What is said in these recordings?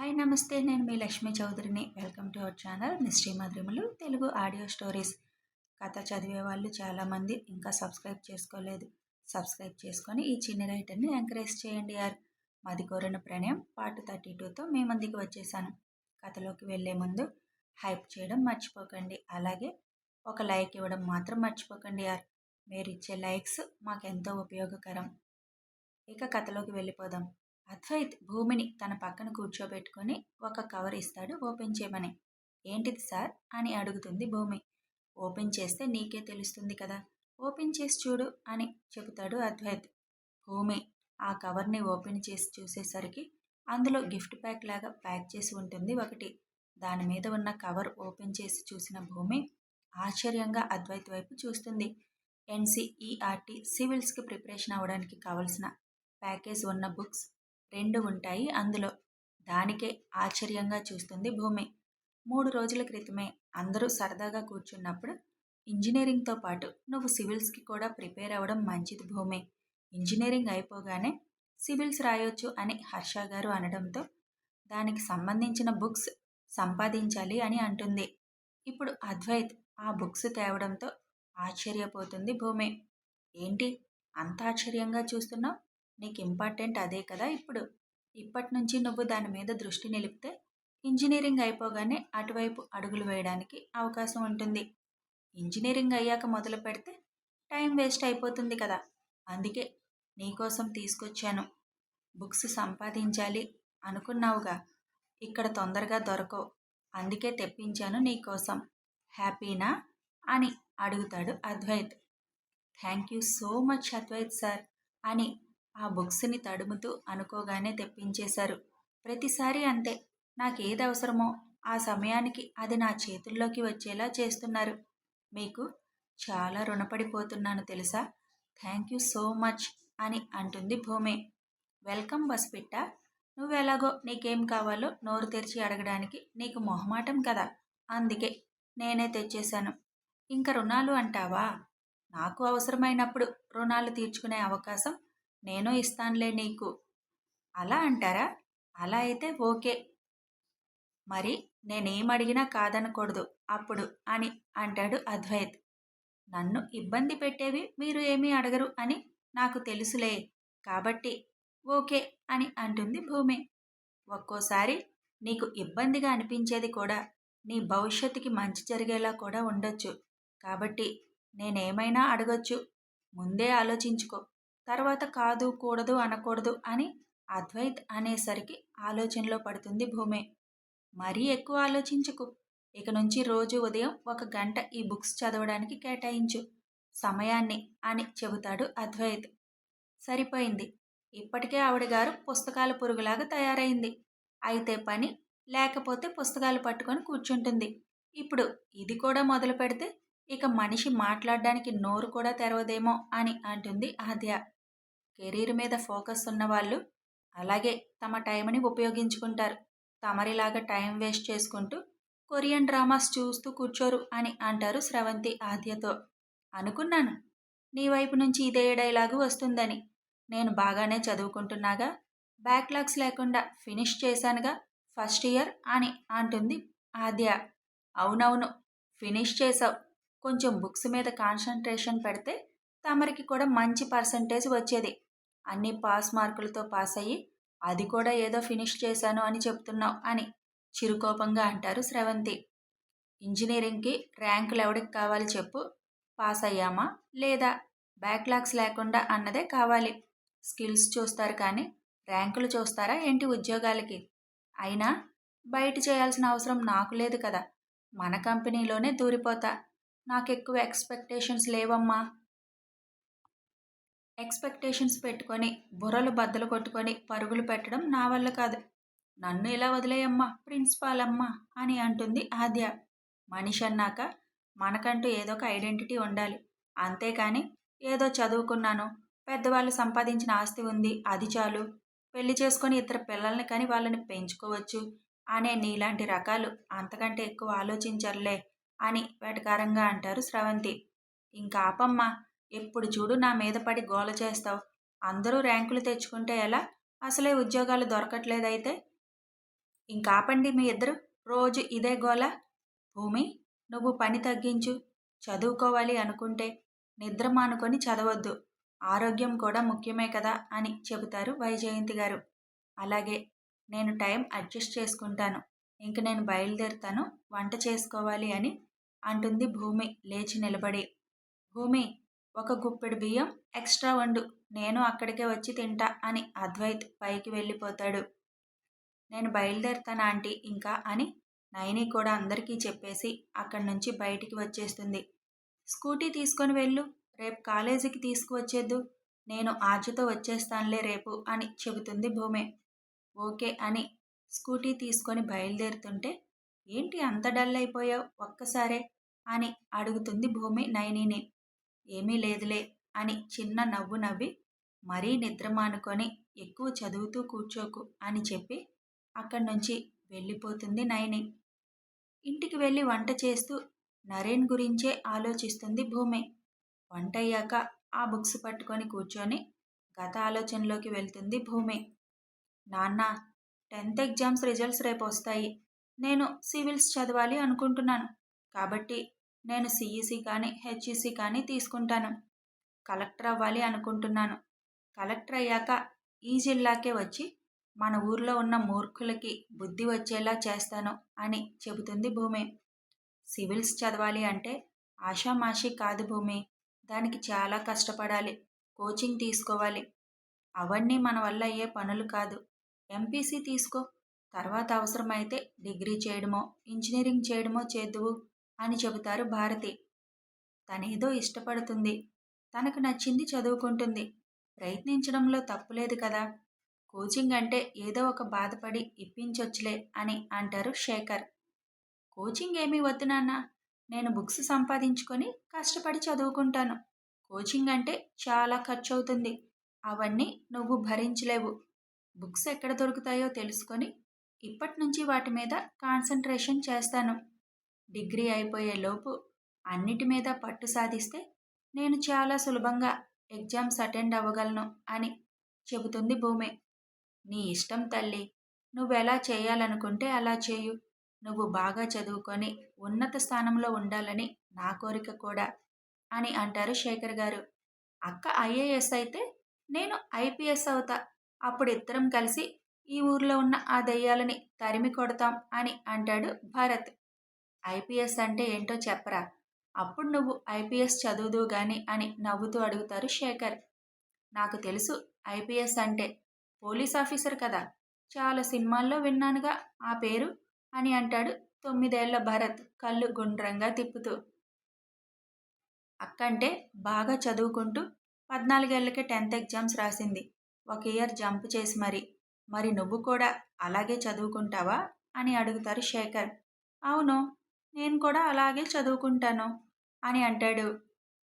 Hi నమస్తే. నేను మీ Lakshmi చౌదరిని. Welcome to our channel mystery మధురములు Telugu audio stories. కథ చదివే వాళ్ళు చాలామంది ఇంకా సబ్స్క్రైబ్ చేసుకోలేదు. సబ్స్క్రైబ్ చేసుకొని ఈ చిన్న రైటర్ని ఎంకరేజ్ చేయండి యార్. మది కోరిన ప్రణయం పార్ట్ థర్టీ టూతో మీ ముందుకు వచ్చేసాను. కథలోకి వెళ్ళే ముందు హైప్ చేయడం మర్చిపోకండి. అలాగే ఒక లైక్ ఇవ్వడం మాత్రం మర్చిపోకండి యార్. మీరు ఇచ్చే లైక్స్ మాకెంతో ఉపయోగకరం. ఇక కథలోకి వెళ్ళిపోదాం. అద్వైత్ భూమిని తన పక్కన కూర్చోబెట్టుకొని ఒక కవర్ ఇస్తాడు ఓపెన్ చేయమని. ఏంటిది సార్? అని అడుగుతుంది భూమి. ఓపెన్ చేస్తే నీకే తెలుస్తుంది కదా. ఓపెన్ చేసి చూడు అని చెబుతాడు అద్వైత్. భూమి ఆ కవర్ని ఓపెన్ చేసి చూసేసరికి అందులో గిఫ్ట్ ప్యాక్ లాగా ప్యాక్ చేసి ఉంటుంది ఒకటి. దాని మీద ఉన్న కవర్ ఓపెన్ చేసి చూసిన భూమి ఆశ్చర్యంగా అద్వైత్ వైపు చూస్తుంది. ఎన్సిఈఆర్టీ సివిల్స్కి ప్రిపరేషన్ అవ్వడానికి కావలసిన ప్యాకేజ్ ఉన్న బుక్స్ రెండు ఉంటాయి. అందులో దానికే ఆశ్చర్యంగా చూస్తుంది భూమి. మూడు రోజుల క్రితమే అందరూ సరదాగా కూర్చున్నప్పుడు ఇంజనీరింగ్తో పాటు నువ్వు సివిల్స్కి కూడా ప్రిపేర్ అవ్వడం మంచిది భూమి. ఇంజనీరింగ్ అయిపోగానే సివిల్స్ రాయొచ్చు అని హర్ష గారు అనడంతో దానికి సంబంధించిన బుక్స్ సంపాదించాలి అని అంటుంది. ఇప్పుడు అద్వైత్ ఆ బుక్స్ తేవడంతో ఆశ్చర్యపోతుంది భూమి. ఏంటి? అంత ఆశ్చర్యంగా చూస్తున్నావు? నీకు ఇంపార్టెంట్ అదే కదా ఇప్పుడు. ఇప్పటి నుంచి నువ్వు దాని మీద దృష్టి నిలిపితే ఇంజనీరింగ్ అయిపోగానే అటువైపు అడుగులు వేయడానికి అవకాశం ఉంటుంది. ఇంజనీరింగ్ అయ్యాక మొదలు పెడితే టైం వేస్ట్ అయిపోతుంది కదా. అందుకే నీకోసం తీసుకొచ్చాను. బుక్స్ సంపాదించాలి అనుకున్నావుగా. ఇక్కడ తొందరగా దొరకవు. అందుకే తెప్పించాను నీకోసం హ్యాపీనా? అని అడుగుతాడు Advait. Thank you so much Advait sir అని ఆ బుక్స్ని తడుముతూ అనుకోగానే తెప్పించేశారు. ప్రతిసారి అంతే. నాకేది అవసరమో ఆ సమయానికి అది నా చేతుల్లోకి వచ్చేలా చేస్తున్నారు. మీకు చాలా రుణపడిపోతున్నాను తెలుసా? థ్యాంక్ యూ సో మచ్ అని అంటుంది భూమి. వెల్కమ్ బస్పిట్ట? నువ్వెలాగో నీకేం కావాలో నోరు తెరిచి అడగడానికి నీకు మొహమాటం కదా? అందుకే నేనే తెచ్చేశాను. ఇంకా రుణాలు అంటావా? నాకు అవసరమైనప్పుడు రుణాలు తీర్చుకునే అవకాశం నేను ఇస్తానులే నీకు. అలా అంటారా? అలా అయితే ఓకే. మరి నేనేం అడిగినా కాదనకూడదు అప్పుడు అని అంటాడు అద్వైత్. నన్ను ఇబ్బంది పెట్టేవి మీరు ఏమీ అడగరు అని నాకు తెలుసులే. కాబట్టి ఓకే అని అంటుంది భూమి. ఒక్కోసారి నీకు ఇబ్బందిగా అనిపించేది కూడా నీ భవిష్యత్తుకి మంచి జరిగేలా కూడా ఉండొచ్చు. కాబట్టి నేనేమైనా అడగొచ్చు. ముందే ఆలోచించుకో. తర్వాత కాదు కూడదు అనకూడదు అని అద్వైత్ అనేసరికి ఆలోచనలో పడుతుంది భూమి. మరీ ఎక్కువ ఆలోచించుకు. ఇక నుంచి రోజు ఉదయం ఒక గంట ఈ బుక్స్ చదవడానికి కేటాయించు. సమయాన్ని అని చెబుతాడు అద్వైత్. సరిపోయింది. ఇప్పటికే ఆవిడ గారు పుస్తకాల పురుగులాగా తయారైంది. అయితే పని లేకపోతే పుస్తకాలు పట్టుకొని కూర్చుంటుంది. ఇప్పుడు ఇది కూడా మొదలు పెడితే ఇక మనిషి మాట్లాడడానికి నోరు కూడా తెరవదేమో అని అంటుంది ఆద్య. కెరీర్ మీద ఫోకస్ ఉన్నవాళ్ళు అలాగే తమ టైంని ఉపయోగించుకుంటారు. తమరిలాగా టైం వేస్ట్ చేసుకుంటూ కొరియన్ డ్రామాస్ చూస్తూ కూర్చోరు అని అంటారు స్రవంతి ఆద్యతో. అనుకున్నాను. నీ వైపు నుంచి ఇదే డైలాగు వస్తుందని. నేను బాగానే చదువుకుంటున్నాగా. బ్యాక్లాగ్స్ లేకుండా ఫినిష్ చేశానుగా ఫస్ట్ ఇయర్ అని అంటుంది ఆద్య. అవునవును ఫినిష్ చేసావు కొంచెం బుక్స్ మీద కాన్సన్ట్రేషన్ పెడితే తమరికి కూడా మంచి పర్సంటేజ్ వచ్చేది. అన్ని పాస్ మార్కులతో పాస్ అయ్యి అది కూడా ఏదో ఫినిష్ చేశాను అని చెప్తున్నావు అని చిరుకోపంగా అంటారు స్రవంతి. ఇంజనీరింగ్కి ర్యాంకులు ఎవడికి కావాలి చెప్పు పాస్ అయ్యామా లేదా బ్యాక్లాగ్స్ లేకుండా అన్నదే కావాలి. స్కిల్స్ చూస్తారు కానీ ర్యాంకులు చూస్తారా ఏంటి ఉద్యోగాలకి? అయినా బయట చేయాల్సిన అవసరం నాకు లేదు కదా మన కంపెనీలోనే దూరిపోతా. నాకు ఎక్కువ ఎక్స్పెక్టేషన్స్ లేవమ్మా. ఎక్స్పెక్టేషన్స్ పెట్టుకొని బుర్రలు బద్దలు కొట్టుకొని పరుగులు పెట్టడం నా వల్ల కాదు. నన్ను ఇలా వదిలేయమ్మా ప్రిన్సిపాల్ అమ్మా అని అంటుంది ఆద్య. మనిషి అన్నాక మనకంటూ ఏదో ఒక ఐడెంటిటీ ఉండాలి. అంతేకాని ఏదో చదువుకున్నాను పెద్దవాళ్ళు సంపాదించిన ఆస్తి ఉంది అది చాలు. పెళ్ళి చేసుకొని ఇద్దరు పిల్లల్ని కానీ వాళ్ళని పెంచుకోవచ్చు అనే నీలాంటి రకాలు అంతకంటే ఎక్కువ ఆలోచించర్లే అని వెటకారంగా అంటారు స్రవంతి. ఇంకా ఆపమ్మా ఎప్పుడు చూడు నా మీద పడి గోల చేస్తావు. అందరూ ర్యాంకులు తెచ్చుకుంటే ఎలా? అసలే ఉద్యోగాలు దొరకట్లేదైతే. ఇంకాపండి మీ ఇద్దరు. రోజు ఇదే గోల. భూమి నువ్వు పని తగ్గించు. చదువుకోవాలి అనుకుంటే నిద్ర మానుకొని చదవద్దు. ఆరోగ్యం కూడా ముఖ్యమే కదా అని చెబుతారు వైజయంతి గారు. అలాగే నేను టైం అడ్జస్ట్ చేసుకుంటాను. ఇంక నేను బయలుదేరుతాను. వంట చేసుకోవాలి అని అంటుంది భూమి లేచి నిలబడి. భూమి ఒక గుప్పెడు బియ్యం ఎక్స్ట్రా వండు నేను అక్కడికే వచ్చి తింటా అని అద్వైత్ పైకి వెళ్ళిపోతాడు. నేను బయలుదేరుతాను ఆంటీ? ఇంకా అని నయని కూడా అందరికీ చెప్పేసి అక్కడి నుంచి బయటికి వచ్చేస్తుంది. స్కూటీ తీసుకొని వెళ్ళు రేపు కాలేజీకి తీసుకువచ్చేద్దు నేను ఆర్జుతో వచ్చేస్తానులే రేపు అని చెబుతుంది భూమి. ఓకే అని స్కూటీ తీసుకొని బయలుదేరుతుంటే ఏంటి అంత డల్ అయిపోయావు? ఒక్కసారే అని అడుగుతుంది భూమి నయనిని ఏమీ లేదులే అని చిన్న నవ్వు నవ్వి మరీ నిద్ర మానుకొని ఎక్కువ చదువుతూ కూర్చోకు అని చెప్పి అక్కడి నుంచి వెళ్ళిపోతుంది నయని. ఇంటికి వెళ్ళి వంట చేస్తూ నరేన్ గురించే ఆలోచిస్తుంది భూమి. వంట అయ్యాక ఆ బుక్స్ పట్టుకొని కూర్చొని గత ఆలోచనలోకి వెళ్తుంది భూమి. నాన్న టెన్త్ ఎగ్జామ్స్ రిజల్ట్స్ రేపు వస్తాయి. నేను సివిల్స్ చదవాలి అనుకుంటున్నాను. కాబట్టి నేను సిఈసి కానీ హెచ్ఈసి కానీ తీసుకుంటాను. కలెక్టర్ అవ్వాలి అనుకుంటున్నాను. కలెక్టర్ అయ్యాక ఈ జిల్లాకే వచ్చి మన ఊర్లో ఉన్న మూర్ఖులకి బుద్ధి వచ్చేలా చేస్తాను అని చెబుతుంది భూమి. సివిల్స్ చదవాలి అంటే ఆషామాషి కాదు భూమి. దానికి చాలా కష్టపడాలి. కోచింగ్ తీసుకోవాలి. అవన్నీ మన వల్ల అయ్యే పనులు కాదు. ఎంపీసీ తీసుకో. తర్వాత అవసరమైతే డిగ్రీ చేయడమో ఇంజనీరింగ్ చేయడమో చేద్దువు. అని చెబుతారు భారతి. తనేదో ఇష్టపడుతుంది. తనకు నచ్చింది చదువుకుంటుంది. ప్రయత్నించడంలో తప్పులేదు కదా. కోచింగ్ అంటే ఏదో ఒక బాధపడి ఇప్పించొచ్చులే అని అంటారు శేఖర్. కోచింగ్ ఏమీ వద్దు నాన్న. నేను బుక్స్ సంపాదించుకొని కష్టపడి చదువుకుంటాను. కోచింగ్ అంటే చాలా ఖర్చు అవుతుంది అవన్నీ నువ్వు భరించలేవు. బుక్స్ ఎక్కడ దొరుకుతాయో తెలుసుకొని ఇప్పటి నుంచి వాటి మీద కాన్సన్ట్రేషన్ చేస్తాను. డిగ్రీ అయిపోయే లోపు అన్నిటి మీద పట్టు సాధిస్తే నేను చాలా సులభంగా ఎగ్జామ్స్ అటెండ్ అవ్వగలను అని చెబుతుంది భూమి. నీ ఇష్టం తల్లి నువ్వెలా చేయాలనుకుంటే అలా చేయు. నువ్వు బాగా చదువుకొని ఉన్నత స్థానంలో ఉండాలని నా కోరిక కూడా అని అంటారు శేఖర్ గారు. అక్క ఐఏఎస్ అయితే నేను ఐపీఎస్ అవుతా. అప్పుడు ఇద్దరం కలిసి ఈ ఊర్లో ఉన్న ఆ దెయ్యాలని తరిమి కొడతాం అని అంటాడు భరత్. ఐపీఎస్ అంటే ఏంటో చెప్పరా? అప్పుడు నువ్వు ఐపీఎస్ చదువుదు గాని అని నవ్వుతూ అడుగుతారు శేఖర్. నాకు తెలుసు ఐపీఎస్ అంటే పోలీస్ ఆఫీసర్ కదా. చాలా సినిమాల్లో విన్నానుగా ఆ పేరు అని అంటాడు తొమ్మిదేళ్ళ భరత్ కళ్ళు గుండ్రంగా తిప్పుతూ. అక్కంటే బాగా చదువుకుంటూ పద్నాలుగేళ్ళకే టెన్త్ ఎగ్జామ్స్ రాసింది. ఒక ఇయర్ జంప్ చేసి మరి. మరి నువ్వు కూడా అలాగే చదువుకుంటావా? అని అడుగుతారు శేఖర్. అవును నేను కూడా అలాగే చదువుకుంటాను అని అంటాడు.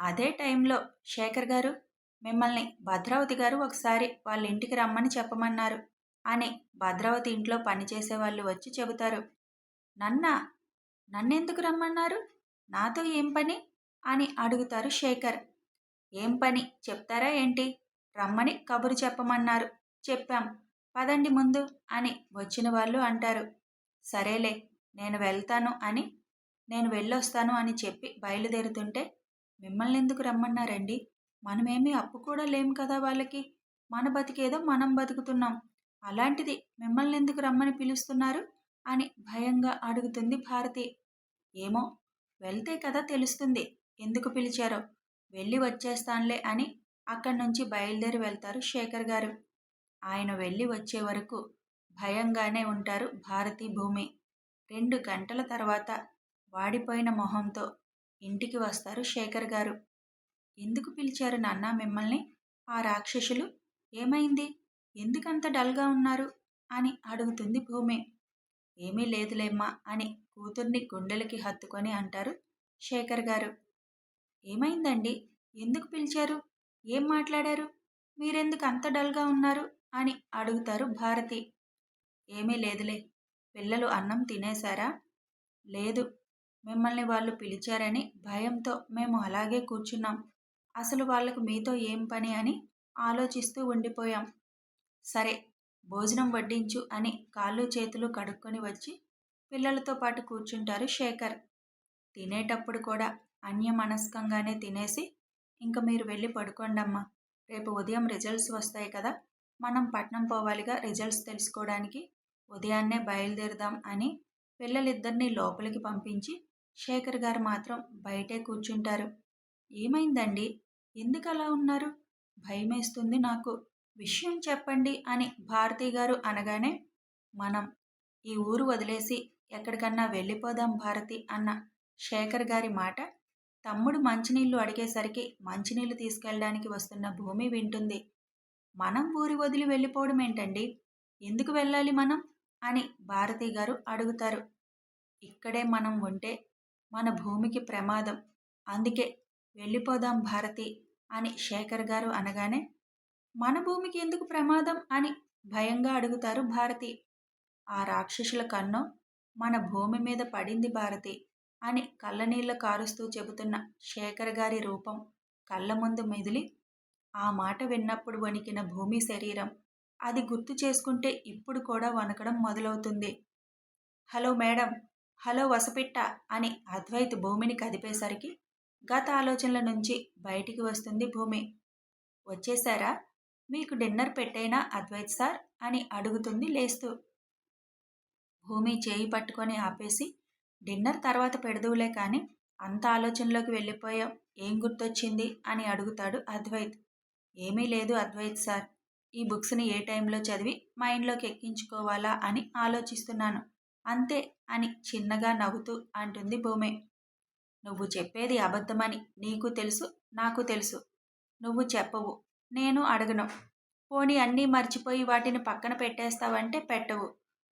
అదే టైంలో శేఖర్ గారు మిమ్మల్ని భద్రావతి గారు ఒకసారి వాళ్ళ ఇంటికి రమ్మని చెప్పమన్నారు అని భద్రావతి ఇంట్లో పనిచేసే వాళ్ళు వచ్చి చెబుతారు. నన్న నన్నెందుకు రమ్మన్నారు? నాతో ఏం పని? అని అడుగుతారు శేఖర్. ఏం పని? చెప్తారా ఏంటి? రమ్మని కబురు చెప్పమన్నారు. చెప్పాం. పదండి ముందు అని వచ్చిన వాళ్ళు అంటారు. సరేలే నేను వెళ్తాను అని నేను వెళ్ళొస్తాను అని చెప్పి బయలుదేరుతుంటే మిమ్మల్ని ఎందుకు రమ్మన్నారండి? మనమేమీ అప్పు కూడా లేం కదా వాళ్ళకి. మన బతికేదో మనం బతుకుతున్నాం. అలాంటిది మిమ్మల్ని ఎందుకు రమ్మని పిలుస్తున్నారు? అని భయంగా అడుగుతుంది భారతి. ఏమో వెళ్తే కదా తెలుస్తుంది ఎందుకు పిలిచారో. వెళ్ళి వచ్చేస్తానులే అని అక్కడి నుంచి బయలుదేరి వెళ్తారు శేఖర్ గారు. ఆయన వెళ్ళి వచ్చే వరకు భయంగానే ఉంటారు భారతి భూమి. రెండు గంటల తర్వాత వాడిపోయిన మొహంతో ఇంటికి వస్తారు శేఖర్ గారు. ఎందుకు పిలిచారు నాన్న మిమ్మల్ని? ఆ రాక్షసులు. ఏమైంది? ఎందుకంత డల్గా ఉన్నారు? అని అడుగుతుంది భూమి. ఏమీ లేదులేమ్మా అని కూతుర్ని గుండెలకి హత్తుకొని అంటారు శేఖర్ గారు. ఏమైందండి? ఎందుకు పిలిచారు? ఏం మాట్లాడారు? మీరెందుకు అంత డల్గా ఉన్నారు? అని అడుగుతారు భారతి. ఏమీ లేదులే. పిల్లలు అన్నం తినేశారా? లేదు. మిమ్మల్ని వాళ్ళు పిలిచారని భయంతో మేము అలాగే కూర్చున్నాం. అసలు వాళ్ళకు మీతో ఏం పని అని ఆలోచిస్తూ ఉండిపోయాం. సరే భోజనం వడ్డించు అని కాళ్ళు చేతులు కడుక్కొని వచ్చి పిల్లలతో పాటు కూర్చుంటారు శేఖర్. తినేటప్పుడు కూడా అన్యమనస్కంగానే తినేసి ఇంక మీరు వెళ్ళి పడుకోండమ్మా. రేపు ఉదయం రిజల్ట్స్ వస్తాయి కదా. మనం పట్నం పోవాలిగా రిజల్ట్స్ తెలుసుకోవడానికి. ఉదయాన్నే బయలుదేరుదాం అని పిల్లలిద్దరినీ లోపలికి పంపించి శేఖర్ గారు మాత్రం బయటే కూర్చుంటారు. ఏమైందండి? ఎందుకు అలా ఉన్నారు? భయమేస్తుంది నాకు. విషయం చెప్పండి అని భారతి గారు అనగానే మనం ఈ ఊరు వదిలేసి ఎక్కడికన్నా వెళ్ళిపోదాం భారతి అన్న శేఖర్ గారి మాట తమ్ముడు మంచినీళ్ళు అడిగేసరికి మంచినీళ్ళు తీసుకెళ్ళడానికి వస్తున్న భూమి వింటుంది. మనం ఊరి వదిలి వెళ్ళిపోవడం ఏంటండి? ఎందుకు వెళ్ళాలి మనం? అని భారతి గారు అడుగుతారు. ఇక్కడే మనం ఉంటే మన భూమికి ప్రమాదం. అందుకే వెళ్ళిపోదాం భారతి అని శేఖర్ గారు అనగానే మన భూమికి ఎందుకు ప్రమాదం అని భయంగా అడుగుతారు భారతి. ఆ రాక్షసుల కన్నం మన భూమి మీద పడింది భారతి అని కళ్ళనీళ్ళ కారుస్తూ చెబుతున్న శేఖర్ గారి రూపం కళ్ళ ముందు మెదిలి ఆ మాట విన్నప్పుడు వణికిన భూమి శరీరం అది గుర్తు చేసుకుంటే ఇప్పుడు కూడా వణకడం మొదలవుతుంది. హలో మేడం హలో వసపిట్ట అని అద్వైత్ భూమిని కదిపేసరికి గత ఆలోచనల నుంచి బయటికి వస్తుంది భూమి. వచ్చేసారా మీకు డిన్నర్ పెట్టైనా అద్వైత్ సార్? అని అడుగుతుంది లేస్తూ. భూమి చేయి పట్టుకొని ఆపేసి డిన్నర్ తర్వాత పెడదువులే కానీ అంత ఆలోచనలోకి వెళ్ళిపోయాం. ఏం గుర్తొచ్చింది? అని అడుగుతాడు అద్వైత్. ఏమీ లేదు అద్వైత్ సార్. ఈ బుక్స్ని ఏ టైంలో చదివి మైండ్లోకి ఎక్కించుకోవాలా అని ఆలోచిస్తున్నాను. అంతే అని చిన్నగా నవ్వుతూ అంటుంది భూమి. నువ్వు చెప్పేది అబద్ధమని నీకు తెలుసు నాకు తెలుసు. నువ్వు చెప్పవు నేను అడగను. పోనీ అన్నీ మర్చిపోయి వాటిని పక్కన పెట్టేస్తావంటే పెట్టవు.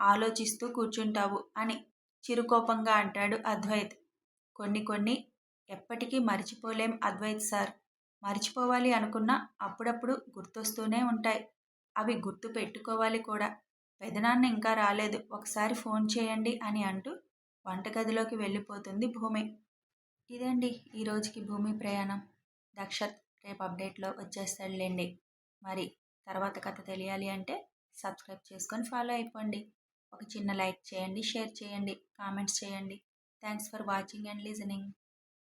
ఆలోచిస్తూ కూర్చుంటావు అని చిరుకోపంగా అంటాడు అద్వైత్. కొన్ని కొన్ని ఎప్పటికీ మర్చిపోలేం అద్వైత్ సార్. మర్చిపోవాలి అనుకున్నా అప్పుడప్పుడు గుర్తొస్తూనే ఉంటాయి. అవి గుర్తు పెట్టుకోవాలి కూడా. పెదనాన్న ఇంకా రాలేదు. ఒకసారి ఫోన్ చేయండి అని అంటూ వంటగదిలోకి వెళ్ళిపోతుంది భూమి. ఇదండి ఈరోజుకి భూమి ప్రయాణం. దక్షత్ రేపు అప్డేట్లో వచ్చేస్తాడులేండి. మరి తర్వాత కథ తెలియాలి అంటే సబ్స్క్రైబ్ చేసుకొని ఫాలో అయిపోండి. ఒక చిన్న లైక్ చేయండి షేర్ చేయండి కామెంట్స్ చేయండి. Thanks for watching and listening.